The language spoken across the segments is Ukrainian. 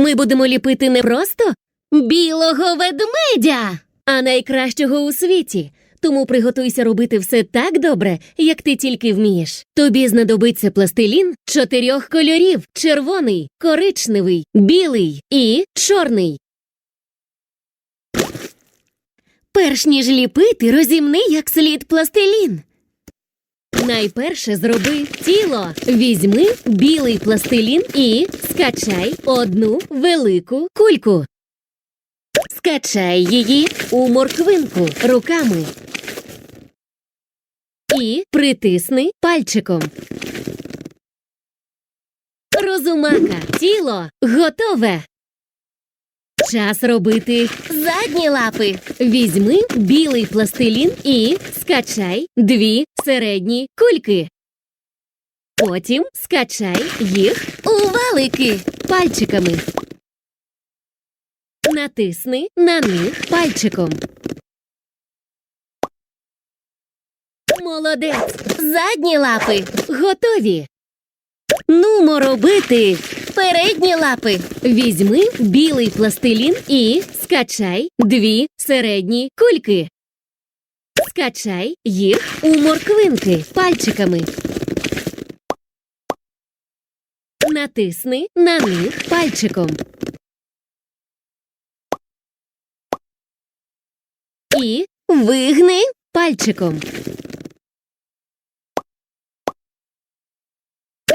Ми будемо ліпити не просто білого ведмедя, а найкращого у світі. Тому приготуйся робити все так добре, як ти тільки вмієш. Тобі знадобиться пластилін чотирьох кольорів: червоний, коричневий, білий і чорний. Перш ніж ліпити, розімни як слід пластилін. Найперше зроби тіло. Візьми білий пластилін і скачай одну велику кульку. Скачай її у морквинку руками. І притисни пальчиком. Розумака, тіло готове. Час робити задні лапи. Візьми білий пластилін і скачай дві середні кульки. Потім скачай їх у валики пальчиками. Натисни на них пальчиком. Молодець. Задні лапи готові. Нумо робити передні лапи. Візьми білий пластилін і скачай дві середні кульки. Скачай їх у морквинки пальчиками. Натисни на них пальчиком. І вигни пальчиком.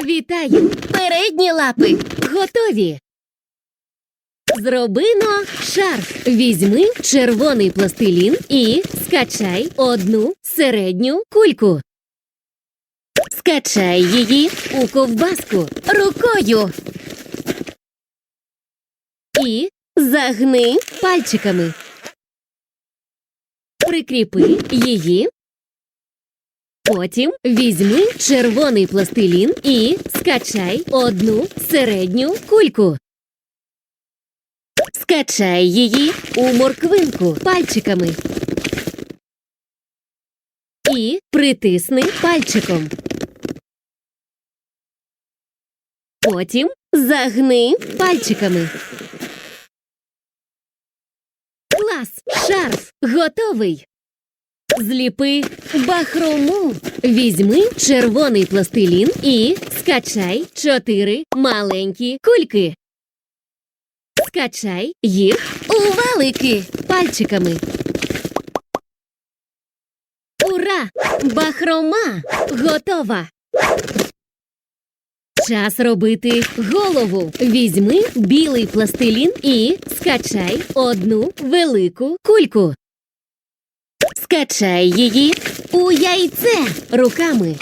Вітаю! Передні лапи готові. Зробино шарф. Візьми червоний пластилін і скачай одну середню кульку. Скачай її у ковбаску рукою. І загни пальчиками. Прикріпи її Потім візьми червоний пластилін і скачай одну середню кульку. Скачай її у морквинку пальчиками. І притисни пальчиком. Потім загни пальчиками. Клас! Шарф готовий! Зліпи бахрому. Візьми червоний пластилін і скачай чотири маленькі кульки. Скачай їх у валики пальчиками. Ура! Бахрома готова. Час робити голову. Візьми білий пластилін і скачай одну велику кульку. Скачай її у яйце руками.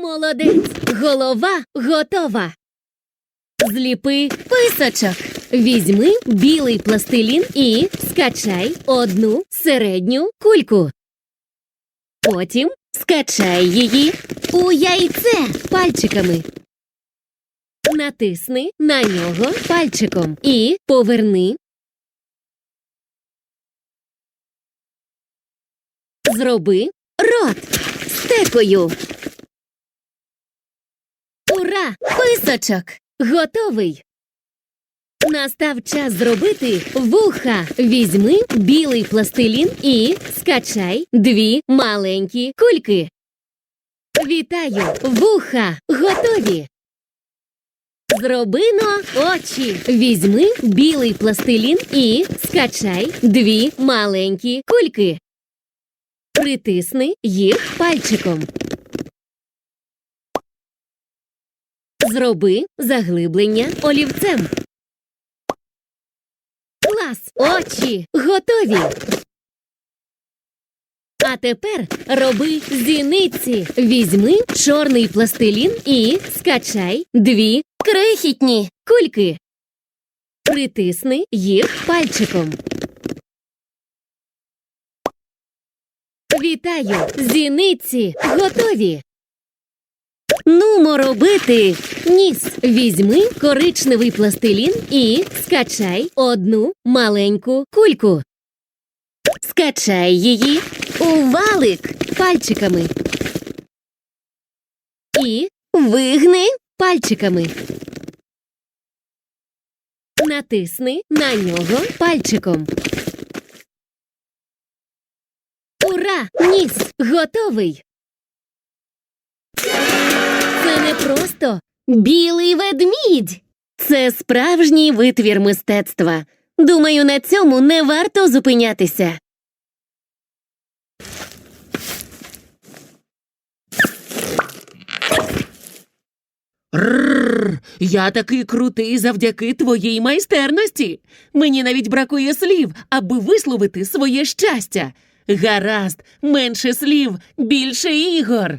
Молодець. Голова готова. Зліпи писочок. Візьми білий пластилін і скачай одну середню кульку. Потім скачай її у яйце пальчиками. Натисни на нього пальчиком і поверни Зроби рот стекою. Ура! Писочок! Готовий! Настав час зробити вуха. Візьми білий пластилін і скачай дві маленькі кульки. Вітаю! Вуха! Готові! Зробино очі. Візьми білий пластилін і скачай дві маленькі кульки. Притисни їх пальчиком. Зроби заглиблення олівцем. Клас! Очі готові. А тепер роби зіниці. Візьми чорний пластилін і скачай дві крихітні кульки. Притисни їх пальчиком. Вітаю! Зіниці готові. Нумо робити ніс. Візьми коричневий пластилін і скачай одну маленьку кульку. Скачай її у валик пальчиками. І вигни пальчиками. Натисни на нього пальчиком. Ура! Ніс готовий. Це не просто білий ведмідь. Це справжній витвір мистецтва. Думаю, на цьому не варто зупинятися. Рррр, я такий крутий завдяки твоїй майстерності. Мені навіть бракує слів, аби висловити своє щастя. Гаразд, менше слів, більше ігор.